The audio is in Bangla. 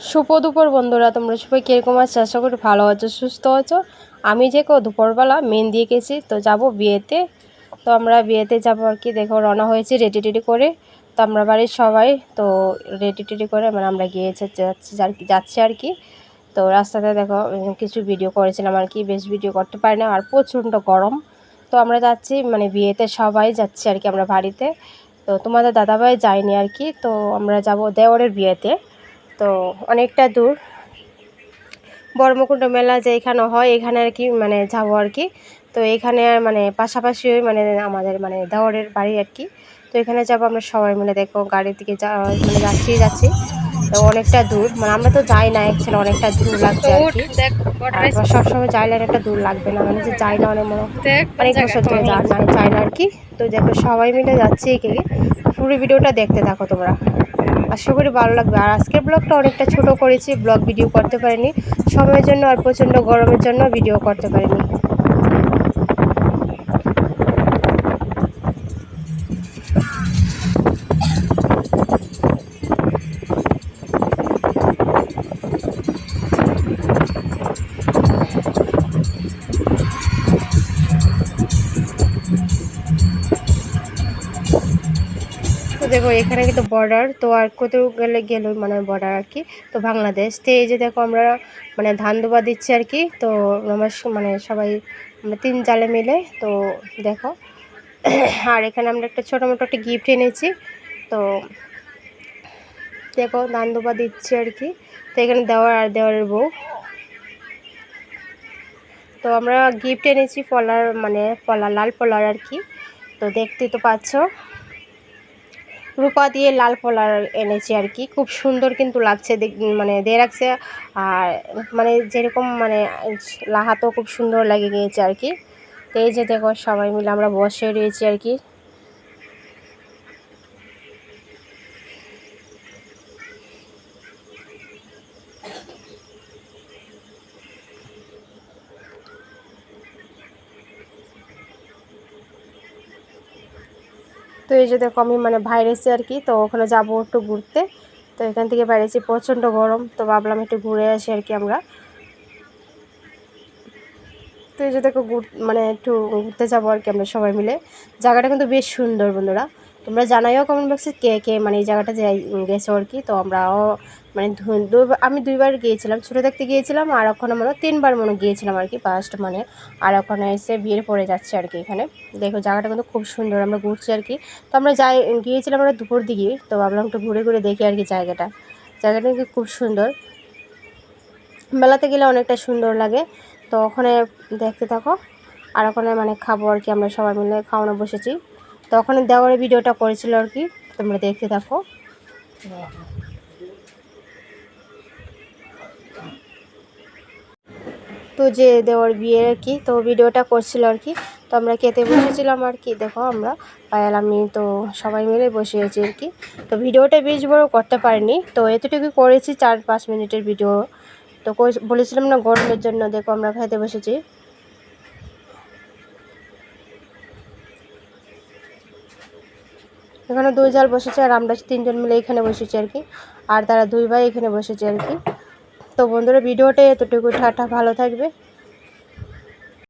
শুভ দুপুর বন্ধুরা, তোমরা সবাই কীরকম আছো? আশা করি ভালো আছো, সুস্থ আছো। আমি যে কেউ দুপুরবেলা মেন দিয়ে গেছি, তো যাব বিয়েতে। তো আমরা বিয়েতে যাব আর কি, দেখো রওনা হয়েছি রেডি টেডি করে। তো আমরা বাড়ির সবাই, তো রেডি টেডি করে মানে আমরা গিয়েছে, যাচ্ছি আর কি যাচ্ছি আর কি। তো রাস্তাতে দেখো কিছু ভিডিও করেছিলাম আর কি, বেশ ভিডিও করতে পারি না, আর প্রচণ্ড গরম। তো আমরা যাচ্ছি মানে বিয়েতে সবাই যাচ্ছি আর কি, আমরা বাড়িতে। তো তোমাদের দাদাভাই যায়নি আর কি, তো আমরা যাব দেওরের বিয়েতে। তো অনেকটা দূর। বর্মকুণ্ড মেলা যে এখানে হয় এখানে আর কি মানে যাব আর কি। তো এখানে আর মানে পাশাপাশি ওই মানে আমাদের মানে দেওয়ারের বাড়ি আর কি। তো এখানে যাব আমরা সবাই মিলে দেখো গাড়ির দিকে যা মানে যাচ্ছি যাচ্ছি। তো অনেকটা দূর মানে আমরা তো যাই না অ্যাকচুয়ালি অনেকটা দূর লাগছে আর কি। আর সবসময় যাইলে একটা দূর লাগবে না মানে যে যাই না অনেক মনে অনেক বছর ধরে না যাই না আর কি। তো দেখো সবাই মিলে যাচ্ছি একে। পুরো ভিডিওটা দেখতে থাকো তোমরা। আশা করি ভালো লাগবে। আর আজকের ব্লগটা অনেকটা ছোট করেছি, ব্লগ ভিডিও করতে পারিনি। সময়ের জন্য আর প্রচণ্ড গরমের জন্য ভিডিও করতে পারিনি। দেখো, এখানে কিন্তু বর্ডার তো আর কত গেলে গেল মানে বর্ডার আর কি। তো বাংলাদেশ, তো এই যে দেখো আমরা মানে ধান দোবা দিচ্ছি আর কি। তো আমার মানে সবাই তিন জালে মিলে, তো দেখো। আর এখানে আমরা একটা ছোটো মোটো একটা গিফট এনেছি। তো দেখো ধান দোবা দিচ্ছি আর কি। তো এখানে দেওয়ার, আর দেওয়ারের বউ। তো আমরা গিফট এনেছি, পলার মানে পলা, লাল পলার আর কি। তো দেখতেই তো পাচ্ছ। রূপা দিয়ে লাল পলার এনেছি আর কি। খুব সুন্দর কিন্তু লাগছে মানে দিয়ে রাখছে। আর মানে যেরকম মানে লাহাতেও খুব সুন্দর লাগে গিয়েছে আর কি। তো এই যে দেখো সবাই মিলে আমরা বসে রয়েছি আর কি। তো এই যে দেখো আমি মানে বাইরেছি আর কি, তো ওখানে যাব একটু ঘুরতে। তো এখান থেকে বাইরেছি প্রচণ্ড গরম, তো ভাবলাম একটু ঘুরে আসি আর কি আমরা। তো এই যে দেখো মানে একটু ঘুরতে যাব আর কি আমরা সবাই মিলে। জায়গাটা কিন্তু বেশ সুন্দর বন্ধুরা। তোমরা জানাইও কমেন্ট বক্সে কে কে মানে এই জায়গাটা গেছো আর কি। তো আমরাও মানে আমি দুইবার গিয়েছিলাম, ছোটো থাকতে গিয়েছিলাম আর ওখানে মনে তিনবার মনে গিয়েছিলাম আর কি ফার্স্ট মানে। আর ওখানে এসে বিয়ের পরে যাচ্ছে আর কি এখানে। দেখো জায়গাটা কিন্তু খুব সুন্দর, আমরা ঘুরছি আর কি। তো আমরা যাই, গিয়েছিলাম আমরা দুপুর দিকে, তো ভাবলাম একটু ঘুরে ঘুরে দেখি আর কি জায়গাটা। জায়গাটা কিন্তু খুব সুন্দর। মেলাতে গেলে অনেকটা সুন্দর লাগে। তো ওখানে দেখতে থাকো। আর ওখানে মানে খাব আর কি আমরা সবাই মিলে, খাওয়ানো বসেছি। তো ওখানে দেওয়ার ভিডিওটা করেছিল আর কি। তোমরা দেখতে থাকো। তো যে দেওয়ার বিয়ে আর কি, তো ভিডিওটা করছিল আর কি। তো আমরা খেতে বসেছিলাম আর কি, দেখো আমরা। পায়াল আমি তো সবাই মিলে বসে আছি আর কি। তো ভিডিওটা বেশ বড় করতে পারিনি। তো এতটুকু করেছি চার পাঁচ মিনিটের ভিডিও। তো বলেছিলাম না গরমের জন্য, দেখো আমরা খেতে বসেছি। এখানে দুই জাল বসেছে আর আমরা তিনজন মিলে এখানে বসেছি আর কি। আর তারা দুই ভাই এখানে বসেছে আর কি। তো বন্ধুরা, ভিডিওটা এতটুকু। ঠাটা ভালো থাকবে।